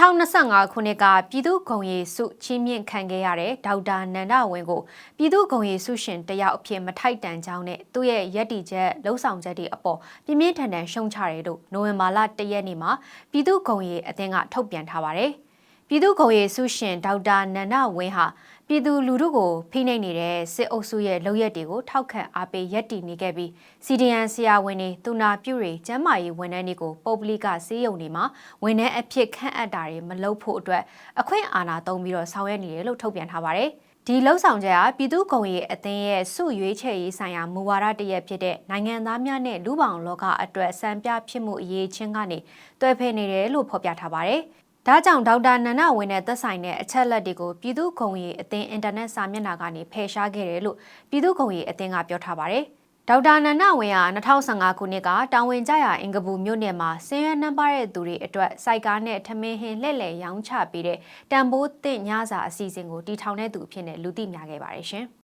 2025ခုနှစ်ကပြည်သူ့ဂုံရီစုချင်းမြင့်ခံခဲ့ရတဲ့ဒေါက်တာနန္ဒဝင်းကိုပြည်သူ့ဂုံရီစုရှင်တယောက်အဖြစ်မထိုက်တန်ကြောင်းနဲ့သူ့ရဲ့ရည်တည်ချက်လှုံ့ဆော်ချက်တွေအပေါ်ပြင်းပြင်းထန်ထန်ရှုံချတယ်လို့နိုဝင်ဘာလ၁ရက်နေ့မှာပြည်သူ့ဂုံရီအသင်းကထုတ်ပြန်ထားပါတယ်။ပြည်သူ့ဂုံရီစုရှင်ဒေါက်တာနန္ဒဝင်းဟာ ပြည်သူလူထုကိုဖိနှိပ်နေတဲ့စစ်အုပ်စုရဲ့လုပ်ရက်တွေကိုထောက်ခံအားပေးရက်တည်နေခဲ့ပြီး CDN ဆရာဝန်တွေသူနာပြုတွေကျန်းမာရေးဝန်ထမ်းတွေကိုပုပ်ပလိကစေးရုံတွေမှာဝန်ထမ်းအဖြစ်ခန့်အပ်တာတွေမလုပ်ဖို့အတွက်အခွင့်အာဏာသုံးပြီးတော့ဆောင်ရွက်နေတယ်လို့ထုတ်ပြန်ထားပါတယ်။ဒီလှုပ်ဆောင်ချက်ဟာပြည်သူ့ဂုံရေးအသင်းရဲ့စုရွေးချယ်ရေးဆိုင်ရာမူဝါဒတရက်ဖြစ်တဲ့နိုင်ငံသားများနဲ့လူပေါင်းလောကအတွက်စံပြဖြစ်မှုအရေးချင်းကနေတွဲဖက်နေတယ်လို့ဖော်ပြထားပါတယ်။ ဒါကြောင့်ဒေါက်တာနန္ဒဝင်းနဲ့သက်ဆိုင်တဲ့အချက်လက်တွေကိုပြည်သူ့ဂုံရီအသင်းအင်တာနက်စာမျက်နှာကနေဖယ်ရှားခဲ့တယ်လို့ပြည်သူ့ဂုံရီအသင်းကပြောထားပါတယ်။ဒေါက်တာနန္ဒဝင်းဟာ2015ခုနှစ်ကတာဝန်ကျရာအင်္ဂပူမြို့နယ်မှာဆင်းရဲနှံပါတဲ့သူတွေအတွက်စိုက်ကားနဲ့ထမင်းဟင်းလှည့်လည်ရောင်းချပေးတဲ့တန်ဖိုးသင့်ညစာအစီအစဉ်ကိုတီထောင်တဲ့သူအဖြစ်နဲ့လူသိများခဲ့ပါတယ်ရှင်။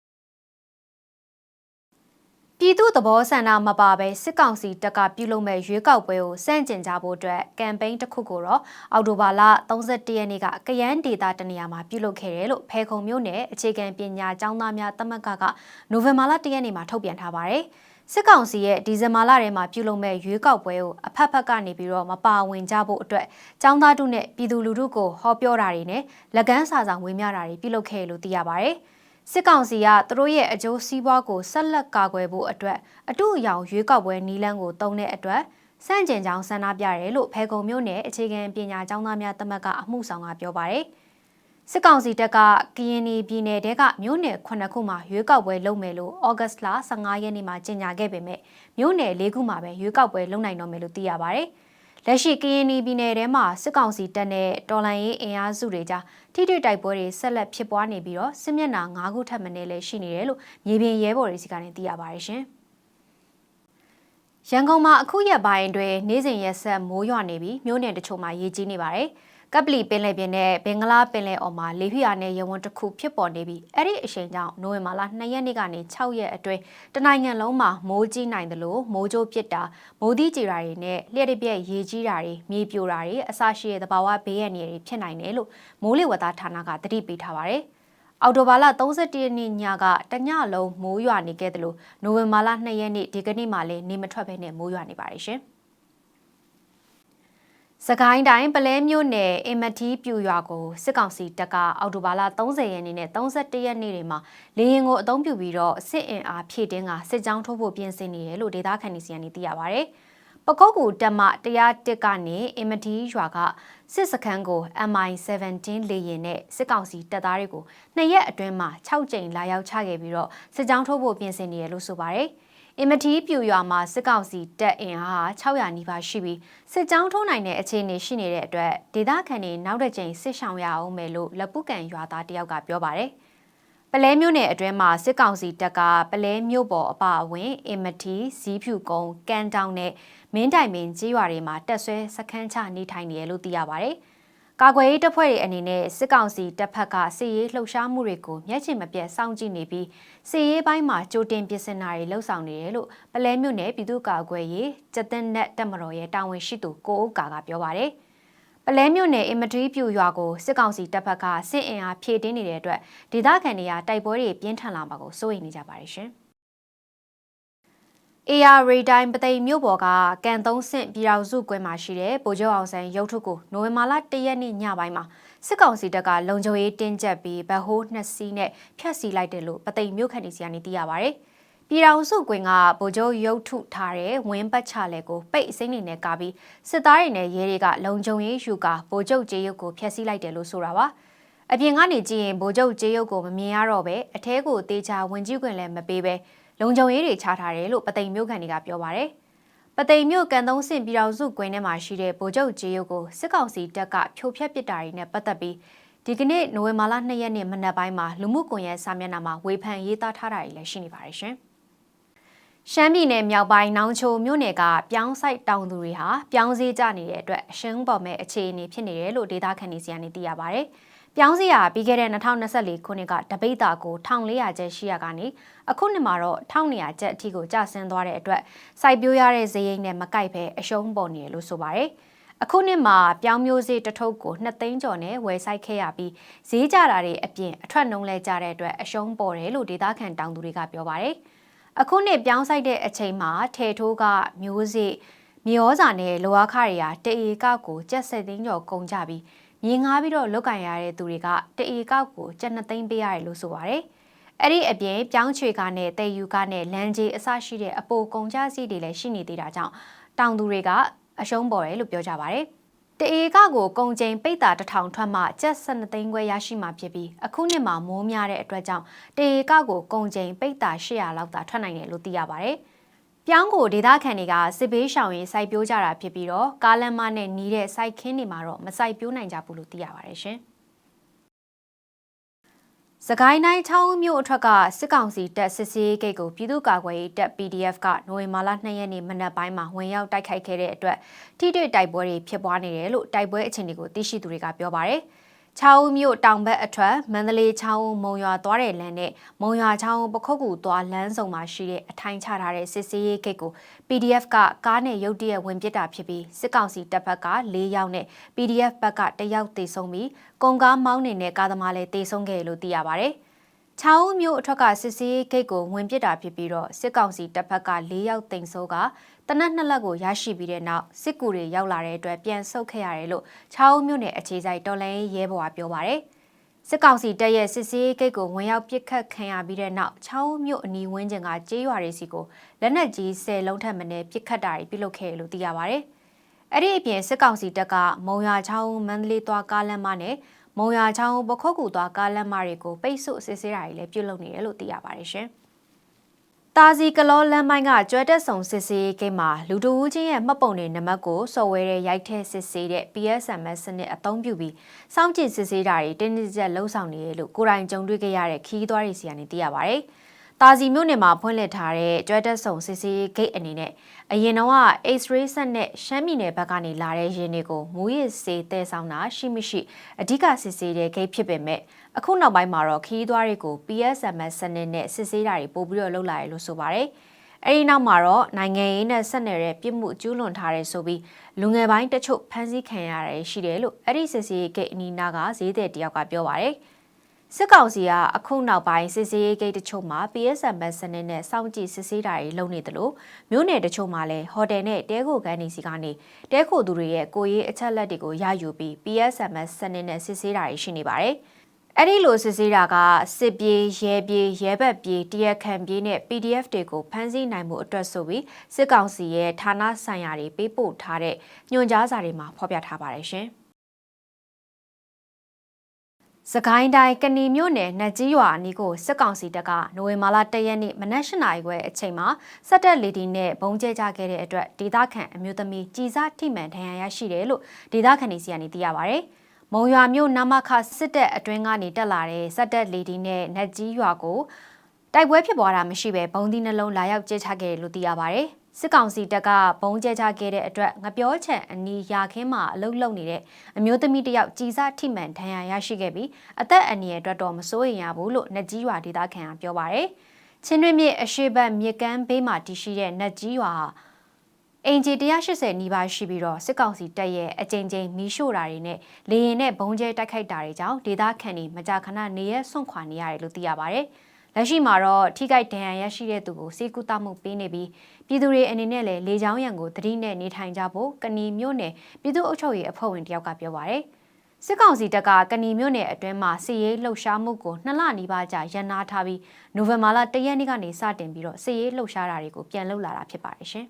ပြည်သူသဘောဆန္ဒမပါဘဲစစ်ကောင်စီတပ်ကပြုလုပ်မဲ့ရွေးကောက်ပွဲကိုစန့်ကျင်ကြဖို့အတွက်ကမ်ပိန်းတစ်ခုကိုတော့အောက်တိုဘာလ31ရက်နေ့ကကယန်းဒေတာတနေရာမှာပြုလုပ်ခဲ့တယ်လို့ဖဲခုံမြို့နယ်အခြေခံပညာကျောင်းသားများတမက်ကကနိုဝင်ဘာလ1ရက်နေ့မှာထုတ်ပြန်ထားပါတယ်။စစ်ကောင်စီရဲ့ဒီဇင်ဘာလထဲမှာပြုလုပ်မဲ့ရွေးကောက်ပွဲကိုအဖက်ဖက်ကနေပြီးတော့မပါဝင်ကြဖို့အတွက်ចောင်းသားတို့နဲ့ပြည်သူလူထုကိုဟောပြောတာတွေနဲ့လက်ကမ်းစာဆောင်ဝေမျှတာတွေပြုလုပ်ခဲ့လို့သိရပါတယ်။ စစ်ကောင်စီကသူတို့ရဲ့အကျိုးစီးပွားကိုဆက်လက်ကာကွယ်ဖို့အတွက်အတူအယောင်ရွေးကောက်ပွဲနီလန်းကိုတုံးတဲ့အတွက်စန့်ကျင်ကြောင်းဆန္ဒပြတယ်လို့ဖေကုံမြို့နယ်အခြေခံပညာကျောင်းသားများတမက်ကအမှုဆောင်ကပြောပါတယ်။စစ်ကောင်စီတပ်ကကရင်ပြည်နယ်တဲကမြို့နယ်9ခုမှာရွေးကောက်ပွဲလုပ်မယ်လို့ဩဂတ်စ်လ15ရက်နေ့မှာကြေညာခဲ့ပေမဲ့မြို့နယ်၄ခုမှာပဲရွေးကောက်ပွဲလုပ်နိုင်တော့မယ်လို့သိရပါတယ်။ လက်ရှိကရင်ပြည်နယ်ထဲမှာစစ်ကောင်စီတပ်နဲ့တော်လှန်ရေးအင်အားစုတွေကြားထိထိတိုက်ပွဲတွေဆက်လက်ဖြစ်ပွားနေပြီးတော့စစ်မျက်နှာ၅ခုထပ်မံလည်းရှိနေတယ်လို့မြေပြင်ရဲဘော်တွေစီကနေသိရပါတယ်ရှင်။ရန်ကုန်မှာအခုရက်ပိုင်းတွင်နေ့စဉ်ရက်ဆက်မိုးရွာနေပြီးမြို့နယ်တချို့မှာရေကြီးနေပါတယ်။ ကပလီပင်လယ်ပြင်နဲ့ဘင်္ဂလားပင်လယ်အော်မှာလေဖိအားနဲ့ရေဝန်တစ်ခုဖြစ်ပေါ်နေပြီးအဲ့ဒီအချိန်ကြောင့်နိုဝင်ဘာလ2ရက်နေ့ကနေ6ရက်အတွင်းတနိုင်ငံလုံးမှာမိုးကြီးနိုင်တယ်လို့မိုးကြိုးပစ်တာမိုးသီးကြည်တာတွေနဲ့လျှက်တစ်ပြက်ရေကြီးတာတွေမြေပြိုတာတွေအစရှိတဲ့သဘာဝဘေးရန်တွေဖြစ်နိုင်တယ်လို့မိုးလေဝသဌာနကသတိပေးထားပါတယ်အော်တိုဘာလ31ရက်နေ့ညကတညလုံးမိုးရွာနေခဲ့တယ်လို့နိုဝင်ဘာလ2ရက်နေ့ဒီကနေ့မှလည်းနေမထွက်ဘဲနဲ့မိုးရွာနေပါတယ်ရှင်။ စကိုင်းတိုင်းပလဲမြို့နယ်အင်မတီပြူရွာကိုစစ်ကောင်စီတပ်ကအော်တိုဘာလ30ရက်နေ့နဲ့31ရက်နေ့တွေမှာလေရင်ကိုအုံပြုပြီးတော့စစ်အင်အားဖြည့်တင်းကစစ်ကြောင်းထိုးဖို့ပြင်ဆင်နေတယ်လို့ဒေသခံတွေစီကနေသိရပါဗျ။ပကုတ်ကူတက်မ101ကနေအင်မတီရွာကစစ်စခန်းကို MI17 လေရင်နဲ့စစ်ကောင်စီတပ်သားတွေကိုနှစ်ရက်အတွင်းမှာ6ကြိမ်လာရောက်ချခဲ့ပြီးတော့စစ်ကြောင်းထိုးဖို့ပြင်ဆင်နေတယ်လို့ဆိုပါတယ်။ အင်မတီပြူရွာမှာစစ်ကောင်စီတပ်အင်အား600နီးပါးရှိပြီးစစ်ကြောင်းထိုးနိုင်တဲ့အခြေအနေရှိနေတဲ့အတွက်ဒေသခံတွေနောက်တစ်ကြိမ်စစ်ဆောင်ရအောင်မယ်လို့လက်ပုကန်ရွာသားတယောက်ကပြောပါတယ်။ပလဲမျိုးနယ်အတွင်းမှာစစ်ကောင်စီတပ်ကပလဲမျိုးပေါ်အပအဝင်အင်မတီဇီးဖြူကုန်းကန်တောင်နဲ့မင်းတိုင်မင်းကြေးရွာတွေမှာတက်ဆွဲစခန်းချနေထိုင်နေရလို့သိရပါတယ်။ ကာကွယ်ရေးတပ်ဖွဲ့တွေအနေနဲ့စစ်ကောင်စီတပ်ဖက်ကစစ်ရေးလှုပ်ရှားမှုတွေကိုမျက်ခြေမပြတ်စောင့်ကြည့်နေပြီးစစ်ရေးပိုင်းမှာကြိုတင်ပြင်ဆင်တာတွေလှုပ်ဆောင်နေတယ်လို့ပလဲမြို့နယ်ပြည်သူ့ကာကွယ်ရေးစက်တင်နက်တပ်မတော်ရဲ့တာဝန်ရှိသူကိုအိုကာကပြောပါတယ်ပလဲမြို့နယ်အင်မထရီပြူရွာကိုစစ်ကောင်စီတပ်ဖက်ကစစ်အင်အားဖြည့်တင်းနေတဲ့အတွက်ဒေသခံတွေကတိုက်ပွဲတွေပြင်းထန်လာမှာကိုစိုးရိမ်နေကြပါတယ်ရှင်။ AR ရေတိုင်းပသိမ်မြို့ပေါ်ကကန်သုံးဆင့်ပြည်တော်စုကွင်းမှာရှိတဲ့ဗိုလ်ချုပ်အောင်ဆန်းရုပ်ထုကိုနိုဝင်ဘာလ၁ရက်နေ့ညပိုင်းမှာစစ်ကောင်စီတပ်ကလုံခြုံရေးတင်းကျပ်ပြီးဗဟိုးနှစ်စီးနဲ့ဖျက်ဆီးလိုက်တယ်လို့ပသိမ်မြို့ခန့်နေစီကနေသိရပါဗျ။ပြည်တော်စုကွင်းကဗိုလ်ချုပ်ရုပ်ထုထားတဲ့ဝင်းပတ်ချလဲကိုပိတ်အစိမ့်နေနဲ့ကာပြီးစစ်သားတွေနဲ့ရဲတွေကလုံခြုံရေးယူကာဗိုလ်ချုပ်ကျေးရုပ်ကိုဖျက်ဆီးလိုက်တယ်လို့ဆိုတာပါ။အပြင်ကနေကြည့်ရင်ဗိုလ်ချုပ်ကျေးရုပ်ကိုမမြင်ရတော့ပဲအထဲကိုတေချာဝင်ကြည့်ခွင့်လည်းမပေးပဲ လုံခြုံရေးတွေချထားတယ်လို့ပသိမ်မြို့ခံတွေကပြောပါတယ်။ပသိမ်မြို့ကန်သုံးဆင့်ပြည်တော်စုကွင်းထဲမှာရှိတဲ့ဗိုလ်ချုပ်ကျေးရုပ်ကိုစစ်ကောင်စီတပ်ကဖြိုဖျက်ပစ်တာတွေနဲ့ပတ်သက်ပြီးဒီကနေ့နိုဝင်ဘာလ2ရက်နေ့မနက်ပိုင်းမှာလူမှုကွန်ရက်စာမျက်နှာမှာဝေဖန်ရေးသားထားတာတွေလည်းရှိနေပါတယ်ရှင်။ရှမ်းပြည်နယ်မြောက်ပိုင်းနောင်ချိုမြို့နယ်ကပြောင်းဆိုင်တောင်သူတွေဟာပြောင်းစည်းကြနေတဲ့အတွက်အရှင်းပေါ်မဲ့အခြေအနေဖြစ်နေတယ်လို့ဒေသခံတွေစီကနေသိရပါဗျ။ ပြောင်းစရာပြီးခဲ့တဲ့2024ခုနှစ်ကတပိတ်တာကို1400ကျပ်ရှိရကနေအခုနှစ်မှာတော့1200ကျပ်အထိကိုကျဆင်းသွားတဲ့အတွက်စိုက်ပျိုးရတဲ့ဈေးရိမ်နဲ့မကိုက်ပဲအရှုံးပေါ်နေတယ်လို့ဆိုပါတယ်အခုနှစ်မှာပြောင်းမျိုးစေ့တစ်ထုပ်ကို2သိန်းကျော်နဲ့ဝယ်ဆိုင်ခဲ့ရပြီးဈေးကြတာတွေအပြင်အထွက်နှုံးလဲကြတဲ့အတွက်အရှုံးပေါ်တယ်လို့ဒေသခံတောင်သူတွေကပြောပါတယ်။အခုနှစ်ပြောင်းဆိုင်တဲ့အချိန်မှာထေထိုးကမျိုးစေ့မြေဩဇာနဲ့လောအားခတွေဟာတအေကောက်ကိုကျက်7သိန်းကျော်ကုန်ကြပြီး မြေငားပြီးတော့လုတ်ကန်ရတဲ့သူတွေကတအေကောက်ကိုကျက်2သိန်းပေးရတယ်လို့ဆိုပါတယ်။အဲ့ဒီအပြင်ပြောင်းချွေကနဲ့တဲယူကနဲ့လမ်းကြီးအစရှိတဲ့အပိုကုန်ကြစီတွေလည်းရှိနေသေးတာကြောင့်တောင်သူတွေကအရှုံးပေါ်တယ်လို့ပြောကြပါတယ်။တအေကကိုကုံချိန်ပိတ်တာတစ်ထောင်ထွက်မှကျပ်12သိန်းခွဲရရှိမှာဖြစ်ပြီးအခုနှစ်မှာမိုးများတဲ့အတွက်ကြောင့်တအေကကိုကုံချိန်ပိတ်တာ800လောက်သာထွက်နိုင်တယ်လို့သိရပါတယ်။ ပြောင်းကိုဒေသခံတွေကစစ်ဘေးရှောင်ရင်စိုက်ပျိုးကြတာဖြစ်ပြီးတော့ကားလမ်းမနဲ့နီးတဲ့စိုက်ခင်းတွေမှာတော့မစိုက်ပျိုးနိုင်ကြဘူးလို့သိရပါတယ်ရှင်။စကိုင်းတိုင်းချောင်းမြို့အထက်ကစစ်ကောင်စီတပ်စစ်စေးဂိတ်ကိုပြည်သူ့ကာကွယ်ရေးတပ် PDF ကနိုဝင်ဘာလ2ရက်နေ့မနက်ပိုင်းမှာဝင်ရောက်တိုက်ခိုက်ခဲ့တဲ့အတွက်ထိတွေ့တိုက်ပွဲတွေဖြစ်ပွားနေတယ်လို့တိုက်ပွဲအခြေအနေကိုသိရှိသူတွေကပြောပါရယ်။ ချောင်းမြို့တောင်ဘက်အထွက်မန္တလေးချောင်းမုံရွာသွားတဲ့လမ်းနဲ့မုံရွာချောင်းပခုတ်ကူသွားလမ်းစုံမှာရှိတဲ့အထိုင်ချထားတဲ့စစ်စေးရေးဂိတ်ကို PDF ကကားနဲ့ရုတ်တရက်ဝင်ပစ်တာဖြစ်ပြီးစစ်ကောင်စီတပ်ဖက်က၄ယောက်နဲ့ PDF ဘက်က၁ယောက်သေဆုံးပြီးကုန်ကားမောင်းနေတဲ့ကားသမားလည်းသေဆုံးခဲ့လို့သိရပါဗျ။ ချောင်းမျိုးအထွက်ကစစ်စေးဂိတ်ကိုဝင်ပစ်တာဖြစ်ပြီးတော့စစ်ကောင်စီတပ်ဖက်က၄ယောက်တိမ်ဆိုးကတနက်နှစ်လက်ကိုရရှိပြီးတဲ့နောက်စစ်ကူတွေရောက်လာတဲ့အတွက်ပြန်ဆုတ်ခဲ့ရတယ်လို့ချောင်းမျိုးနယ်အခြေစိုက်တော်လိုင်းရဲဘော်ကပြောပါတယ်စစ်ကောင်စီတပ်ရဲ့စစ်စေးဂိတ်ကိုဝင်ရောက်ပစ်ခတ်ခံရပြီးတဲ့နောက်ချောင်းမြို့အနီးဝန်းကျင်ကကျေးရွာတွေစီကိုလက်နက်ကြီး၁၀လုံးထပ်မံပစ်ခတ်တာတွေပြုလုပ်ခဲ့တယ်လို့သိရပါတယ်အဲ့ဒီအပြင်စစ်ကောင်စီတပ်ကမုံရွာချောင်းမန္တလေးသွားကားလမ်းမနဲ့ မုံရချောင်းပခုတ်ကူသွားကားလမ်းမတွေကိုပိတ်ဆို့စစ်ဆေးတာတွေလည်းပြုလုပ်နေတယ်လို့သိရပါတယ်ရှင်။တာစီကလောလမ်းပိုင်းကကျွဲတက်ဆောင်စစ်ဆေးဂိတ်မှာလူတဦးချင်းရဲ့မှတ်ပုံတွေနံပါတ်ကိုစော်ဝဲတဲ့ရိုက်ထဲစစ်ဆေးတဲ့ PSMS စနစ်အသုံးပြုပြီးစောင့်ကြည့်စစ်ဆေးတာတွေတင်းတင်းကြပ်လှုပ်ဆောင်နေတယ်လို့ကိုယ်တိုင်ကြုံတွေ့ခဲ့ရတဲ့ခီးသွွားတွေစီကနေသိရပါတယ်။ တာစီမြို့နယ်မှာဖွင့်လှစ်ထားတဲ့ကျွဲတက်ဆုံစစ်စီဂိတ်အနေနဲ့အရင်တော့က X-ray ဆက်နဲ့ရှမ်းပြည်နယ်ဘက်ကနေလာတဲ့ရင်းတွေကိုမူရစ်စေးတဲဆောင်တာရှိမရှိအဓိကစစ်ဆေးတဲ့ဂိတ်ဖြစ်ပေမဲ့အခုနောက်ပိုင်းမှာတော့ခီးသွားတွေကို PSMS စနစ်နဲ့စစ်ဆေးတာတွေပို့ပြီးတော့လုပ်လာရလို့ဆိုပါတယ်။အဲဒီနောက်မှာတော့နိုင်ငံရေးနဲ့ဆက်နေတဲ့ပြစ်မှုကျူးလွန်ထားတဲ့ဆိုပြီးလူငယ်ပိုင်းတချို့ဖမ်းဆီးခံရတာရှိတယ်လို့အဲ့ဒီစစ်ဆေးဂိတ်အနီးနားကဈေးသည်တယောက်ကပြောပါတယ်။ စစ်ကောင်စီကအခုနောက်ပိုင်းစစ်စေးဂိတ်တချို့မှာ PSM စနစ်နဲ့စောင့်ကြည့်စစ်ဆေးတာတွေလုပ်နေတယ်လို့မြို့နယ်တချို့မှာလည်းဟိုတယ်နဲ့တဲခိုခန်းနေစီကနေတဲခိုသူတွေရဲ့ကိုရေးအချက်လက်တွေကိုရယူပြီး PSM စနစ်နဲ့စစ်ဆေးတာတွေရှိနေပါတယ်။အဲ့ဒီလိုစစ်ဆေးတာကစစ်ပြေးရဲပြေးရဲဘက်ပြေးတရက်ခံပြေးနဲ့ PDF တွေကိုဖမ်းဆီးနိုင်မှုအတွက်ဆိုပြီးစစ်ကောင်စီရဲ့ဌာနဆိုင်ရာတွေပေးပို့ထားတဲ့ညွှန်ကြားစာတွေမှာဖော်ပြထားပါတယ်ရှင်။ စကိုင်းတိုင်းကဏီမြို့နယ်နတ်ကြီးရွာအနီးကိုစစ်ကောင်စီတပ်ကနိုဝင်ဘာလ၁ရက်နေ့မနက်၈နာရီခွဲအချိန်မှာစက်တက်လေဒီနဲ့ဘုံကျဲကြခဲ့တဲ့အတွက်ဒေသခံအမျိုးသမီးကြည်စားထိမှန်ဒဏ်ရာရရှိတယ်လို့ဒေသခံတွေစီကနေသိရပါဗျ။မုံရွာမြို့နမခစစ်တပ်အတွင်းကနေတက်လာတဲ့စက်တက်လေဒီနဲ့နတ်ကြီးရွာကိုတိုက်ပွဲဖြစ်ပွားတာမရှိဘဲဘုံဒီနှလုံးလာရောက်ကျဲချခဲ့တယ်လို့သိရပါဗျ။ စစ်ကောင်စီတပ်ကဘုံကျဲချခဲ့တဲ့အတွက်ငပြောချံအနီးရာခင်းမှာအလုလုံနေတဲ့အမျိုးသမီးတယောက်ကြီးစားထိမှန်ဒဏ်ရာရရှိခဲ့ပြီးအသက်အန္တရာယ်အတွက်တော့မစိုးရိမ်ရဘူးလို့နတ်ကြီးရွာဒေသခံကပြောပါရယ်ချင်းတွင်းမြစ်အရှိတ်မြစ်ကမ်းဘေးမှာတည်ရှိတဲ့နတ်ကြီးရွာဟာအင်ဂျီ180နီးပါးရှိပြီးတော့စစ်ကောင်စီတပ်ရဲ့အကြိမ်ကြိမ်မီးရှို့တာတွေနဲ့လေရင်နဲ့ဘုံကျဲတိုက်ခိုက်တာတွေကြောင့်ဒေသခံတွေမကြာခဏနေရဆွန့်ခွာနေရတယ်လို့သိရပါဗျ။ လက်ရှိမှာတော့ထိခိုက်ဒဏ်ရာရရှိတဲ့သူကိုစေကူတမှုပေးနေပြီးပြည်သူတွေအနေနဲ့လည်းလေကြောင်းရန်ကိုသတိနဲ့နေထိုင်ကြဖို့ကဏီမြို့နယ်ပြည်သူ့အုပ်ချုပ်ရေးအဖွဲ့ဝင်တယောက်ကပြောပါရယ်စစ်ကောင်စီတပ်ကကဏီမြို့နယ်အတွင်းမှာစစ်ရေးလှုပ်ရှားမှုကိုနှစ်လနီးပါးကြာရန်နာထားပြီးနိုဝင်ဘာလ၁ရက်နေ့ကနေစတင်ပြီးတော့စစ်ရေးလှုပ်ရှားတာတွေကိုပြန်လုပ်လာတာဖြစ်ပါတယ်ရှင်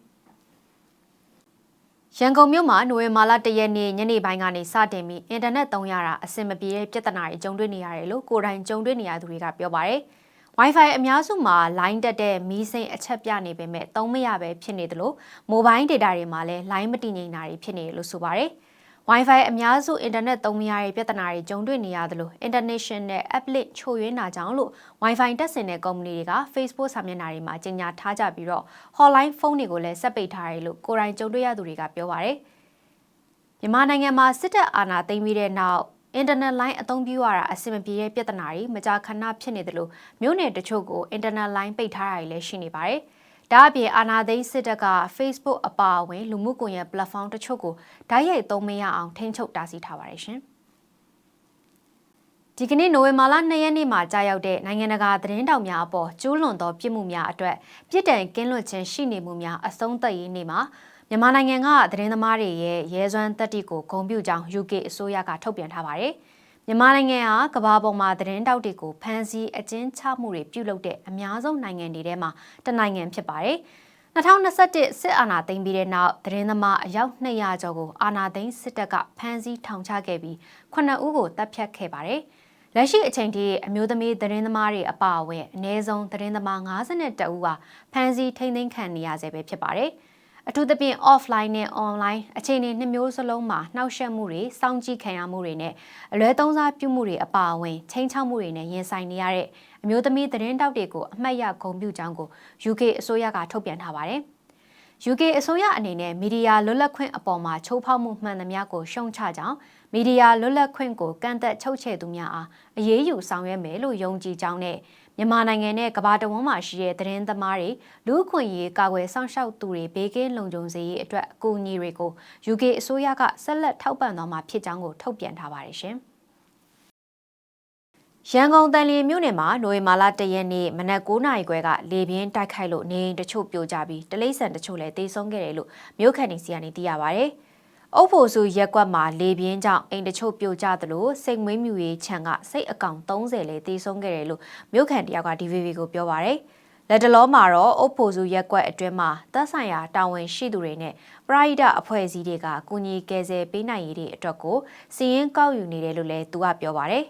ရန်ကုန်မြို့မှာနိုဝင်ဘာလ၁ရက်နေ့ညနေပိုင်းကနေစတင်ပြီးအင်တာနက်သုံးရတာအဆင်မပြေတဲ့ပြဿနာတွေကြုံတွေ့နေရတယ်လို့ကိုယ်တိုင်ကြုံတွေ့နေရသူတွေကပြောပါတယ်။ Wi-Fi အများစုမှာ line တက်တဲ့မီးစိမ်းအချက်ပြနေပေမဲ့သုံးမရပဲဖြစ်နေသလို mobile data တွေမှာလည်း line မတည်ငြိမ်တာတွေဖြစ်နေလို့ဆိုပါတယ်။ Wi-Fi အများစု internet သုံးမရတဲ့ပြဿနာတွေကြုံတွေ့နေရသလို international app လင့်ချို့ယွင်းတာကြောင့်လို့ Wi-Fi တက်ဆင်တဲ့ကုမ္ပဏီတွေက Facebook စာမျက်နှာတွေမှာကြေညာထားကြပြီးတော့ hotline ဖုန်းတွေကိုလည်းဆက်ပိတ်ထားတယ်လို့ကိုယ်တိုင်ကြုံတွေ့ရသူတွေကပြောပါတယ်။မြန်မာနိုင်ငံမှာစစ်တပ်အာဏာသိမ်းပြီးတဲ့နောက် အင်တာနက်လိုင်းအသုံးပြုရတာအဆင်မပြေတဲ့ပြဿနာတွေမကြာခဏဖြစ်နေတယ်လို့မြို့နယ်တချို့ကိုအင်တာနက်လိုင်းပိတ်ထားတာတွေလည်းရှိနေပါတယ်။ဒါအပြင်အာနာသိန်းစစ်တပ်က Facebook အပါအဝင်လူမှုကွန်ရက် platform တချို့ကိုဓာတ်ရိုက်သုံးမရအောင်ထိန်းချုပ်တားဆီးထားပါတယ်ရှင်ဒီကနေ့နိုဝင်ဘာလ2ရက်နေ့မှာကြာရောက်တဲ့နိုင်ငံတကာသတင်းတောက်များအပေါ်ကျူးလွန်သောပြစ်မှုများအတွက်ပြစ်ဒဏ်ကင်းလွတ်ခြင်းရှိနေမှုများအဆုံးသတ်ရေးနေ့မှာ မြန်မာနိုင်ငံကသတင်းသမားတွေရဲ့ရဲစွမ်းတက်တီကိုဂုဏ်ပြုကြောင်း UK အစိုးရကထုတ်ပြန်ထားပါတယ်။မြန်မာနိုင်ငံဟာကမ္ဘာပေါ်မှာသတင်းတောက်တွေကိုဖမ်းဆီးအကျဉ်းချမှုတွေပြုလုပ်တဲ့အများဆုံးနိုင်ငံတွေထဲမှာတစ်နိုင်ငံဖြစ်ပါတယ်။2021စစ်အာဏာသိမ်းပြီးတဲ့နောက်သတင်းသမားအယောက်200ကျော်ကိုအာဏာသိမ်းစစ်တပ်ကဖမ်းဆီးထောင်ချခဲ့ပြီး9ဦးကိုတပ်ဖြတ်ခဲ့ပါတယ်။လက်ရှိအချိန်ထိအမျိုးသမီးသတင်းသမားတွေအပါအဝင်အနည်းဆုံးသတင်းသမား52ဦးဟာဖမ်းဆီးထိန်းသိမ်းခံနေရဆဲပဲဖြစ်ပါတယ်။ အထူးသဖြင့် offline နဲ့ online အခြေအနေနှစ်မျိုးစလုံးမှာနှောက်ယှက်မှုတွေစောင့်ကြည့်ခံရမှုတွေနဲ့အလွဲသုံးစားပြုမှုတွေအပါအဝင်ချိန်ချောက်မှုတွေနဲ့ရင်ဆိုင်နေရတဲ့အမျိုးသမီးသတင်းတောက်တွေကိုအမှတ်ရဂုဏ်ပြုကြောင်းကို UK အစိုးရကထုတ်ပြန်ထားပါတယ်။ UK အစိုးရအနေနဲ့မီဒီယာလွတ်လပ်ခွင့်အပေါ်မှာချိုးဖောက်မှုမှန်သမျှကိုရှုံချကြောင်းမီဒီယာလွတ်လပ်ခွင့်ကိုကန့်သက်ချုပ်ချယ်သူများအားအရေးယူဆောင်ရွက်မယ်လို့ယုံကြည်ကြောင်းနဲ့ မြန်မာနိုင်ငံနဲ့ကမ္ဘာတဝန်းမှာရှိတဲ့သတင်းသမားတွေလူ့အခွင့်အရေးကာကွယ်စောင့်ရှောက်သူတွေဘေးကင်းလုံခြုံစေရေးအတွက်အကူအညီတွေကို UK အစိုးရကဆက်လက်ထောက်ပံ့သွားမှာဖြစ်ကြောင်းကိုထုတ်ပြန်ထားပါတယ်ရှင်။ရန်ကုန်တန်လျင်မြို့နယ်မှာနိုဝင်ဘာလ၁ရက်နေ့မနက်9:00နာရီခွဲကလေပြင်းတိုက်ခိုက်လို့နေအိမ်တချို့ပြိုကျပြီးတလိမ့်ဆန်တချို့လည်းတေဆုံးခဲ့တယ်လို့မြို့ခံတွေစီကနေသိရပါဗျ။ အုပ်ဖို့စုရက်ကွက်မှာလေပြင်းကြောင့်အိမ်တချို့ပြိုကျသလိုစိတ်မွေးမြူရေးခြံကစိတ်အကောင်30လေတေဆုံးခဲ့တယ်လို့မြို့ခံတယောက်က DVB ကိုပြောပါရယ်လက်တလောမှာတော့အုပ်ဖို့စုရက်ကွက်အတွင်းမှာတပ်ဆိုင်ရာတာဝန်ရှိသူတွေနဲ့ပရိဒအဖွဲ့အစည်းတွေကကုညီကယ်ဆယ်ပေးနိုင်ရေးတွေအတွက်ကိုစီရင်ကောက်ယူနေတယ်လို့လည်းသူကပြောပါရယ်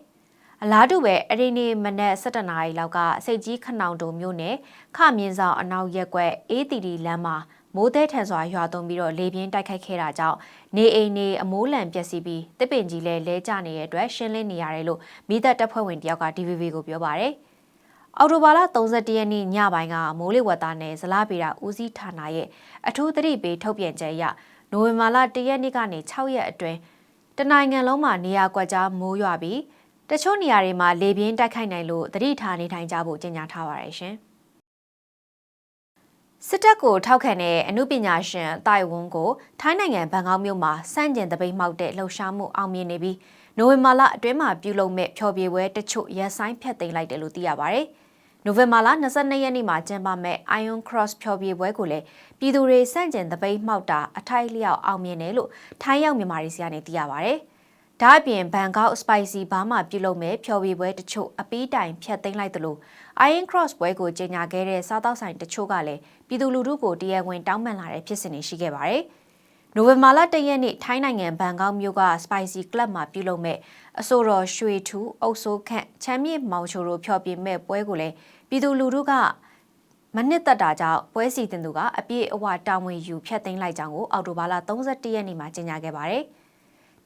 အလားတူပဲအရင်နေ့မနက်7:00နာရီလောက်ကစိတ်ကြီးခနောင်တုံမြို့နယ်ခမြင်းဆောင်အနောက်ရက်ကွက် ATD လမ်းမှာ မိုးသည်ထန်စွာရွာသွန်းပြီးတော့လေပြင်းတိုက်ခိုက်ခဲ့တာကြောင့်နေအိမ်နေအမိုးလန်ပျက်စီးပြီးတစ်ပင်ကြီးလည်းလဲကျနေတဲ့အတွက်ရှင်းလင်းနေရတယ်လို့မိသက်တပ်ဖွဲ့ဝင်တယောက်က DVB ကိုပြောပါတယ်။အော်တိုဘာလ31ရက်နေ့ညပိုင်းကမိုးလေဝသနဲ့ဇလားပေတာဦးစီးဌာနရဲ့အထူးသတိပေးထုတ်ပြန်ချက်အရနိုဝင်ဘာလ1ရက်နေ့ကနေ6ရက်အတွင်းတနိုင်ငံလုံးမှာနေရာကွက်ကြားမိုးရွာပြီးတချို့နေရာတွေမှာလေပြင်းတိုက်ခိုက်နိုင်လို့သတိထားနေထိုင်ကြဖို့ကြေညာထားပါတယ်ရှင်။ စစ်တပ်ကိုထောက်ခံတဲ့အမှုပညာရှင်တိုင်ဝမ်ကိုထိုင်းနိုင်ငံဘန်ကောက်မြို့မှာစန့်ကျင်တပိတ်မှောက်တဲ့လှုပ်ရှားမှုအောင်မြင်နေပြီးနိုဝင်ဘာလအတွင်းမှာပြုလုပ်မဲ့ဖျော်ဖြေပွဲတချို့ရပ်ဆိုင်းဖျက်သိမ်းလိုက်တယ်လို့သိရပါဗျ။နိုဝင်ဘာလ22ရက်နေ့မှာကျင်းပမဲ့ Iron Cross ဖျော်ဖြေပွဲကိုလည်းပြည်သူတွေစန့်ကျင်တပိတ်မှောက်တာအထိုက်လျောက်အောင်မြင်တယ်လို့ထိုင်းရောက်မြန်မာတွေစီကနေသိရပါဗျ။ ဒါအပြင်ဘန်ကောက် spicy ဘားမှာပြုလုပ်မဲ့ဖျော်ဖြေပွဲတချို့အပီးတိုင်ဖျက်သိမ်းလိုက်သလို Iron Cross ပွဲကိုကြေညာခဲ့တဲ့စားတောက်ဆိုင်တချို့ကလည်းပြည်သူလူထုကိုတရားဝင်တောင်းပန်လာတဲ့ဖြစ်စဉ်တွေရှိခဲ့ပါတယ်။နိုဝင်ဘာလ၁ရက်နေ့ထိုင်းနိုင်ငံဘန်ကောက်မြို့က Spicy Club မှာပြုလုပ်မဲ့အဆိုတော်ရွှေထူးအုပ်စိုးခန့်ချမ်းမြေမောင်ချိုတို့ဖျော်ဖြေမဲ့ပွဲကိုလည်းပြည်သူလူထုကမနစ်သက်တာကြောင့်ပွဲစီတင်သူကအပြည့်အဝတာဝန်ယူဖျက်သိမ်းလိုက်ကြောင်းကိုအော်တိုဘာလ31ရက်နေ့မှာကြေညာခဲ့ပါတယ်။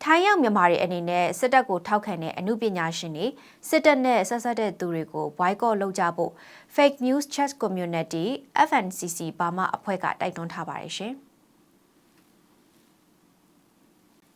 ထိုင်းရောက်မြန်မာတွေအနေနဲ့စစ်တပ်ကိုထောက်ခံတဲ့အမှုပညာရှင်တွေစစ်တပ်နဲ့ဆက်ဆက်တဲ့သူတွေကို boycott လုပ်ကြဖို့ Fake News Chat Community FNCC ဘာမှအဖွဲ့ကတိုက်တွန်းထားပါတယ်ရှင်။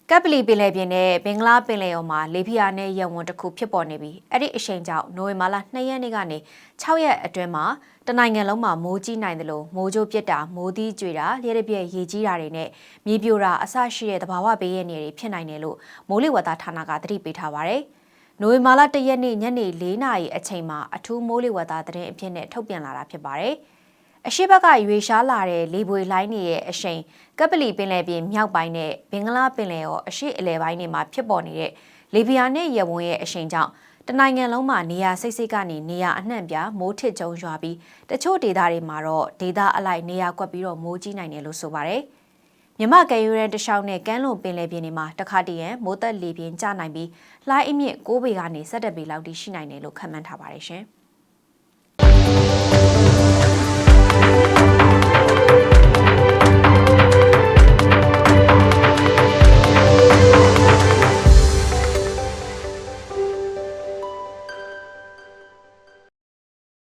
ကပ်ပလီပင်လယ်ပြင်နဲ့ဘင်္ဂလားပင်လယ်အော်မှာလေဖိအားနဲ့ရဝန်းတစ်ခုဖြစ်ပေါ်နေပြီးအဲ့ဒီအရှိန်ကြောင့်နိုဝင်ဘာလ2ရက်နေ့ကနေ6ရက်အတွင်းမှာတနိုင်ငံလုံးမှာမိုးကြီးနိုင်တယ်လို့မိုးကြိုးပြစ်တာမိုးသီးကြွေတာလျှက်ပြက်ရေကြီးတာတွေနဲ့မြေပြိုတာအဆရှိတဲ့သဘာဝဘေးရနေတွေဖြစ်နိုင်တယ်လို့မိုးလေဝသဌာနကသတိပေးထားပါတယ်။နိုဝင်ဘာလ1ရက်နေ့ညနေ4နာရီအချိန်မှာအထူးမိုးလေဝသသတင်းအဖြစ်နဲ့ထုတ်ပြန်လာတာဖြစ်ပါတယ်။ အရှိဘက်ကရွေရှားလာတဲ့လေပွေလိုင်းတွေရဲ့အရှိန်ကပလီပင်လယ်ပြင်မြောက်ပိုင်းနဲ့ဘင်္ဂလားပင်လယ်ရောအရှိအလယ်ပိုင်းတွေမှာဖြစ်ပေါ်နေတဲ့လေပြာနဲ့ရဝန်းရဲ့အရှိန်ကြောင့်တနိုင်ငံလုံးမှာနေရာစိတ်စိတ်ကနေနေရာအနှံ့ပြမိုးထစ်ကျုံရွာပြီးတချို့ဒေသတွေမှာတော့ဒေသအလိုက်နေရာကွက်ပြီးတော့မိုးကြီးနိုင်တယ်လို့ဆိုပါတယ်။မြမကယ်ယူရန်တလျှောက်နဲ့ကမ်းလွန်ပင်လယ်ပြင်တွေမှာတခါတည်းရန်မိုးသက်လေပြင်းကျနိုင်ပြီးလှိုင်းအမြင့်6ပေကနေ7ပေလောက်ထိရှိနိုင်တယ်လို့ခန့်မှန်းထားပါတယ်ရှင်။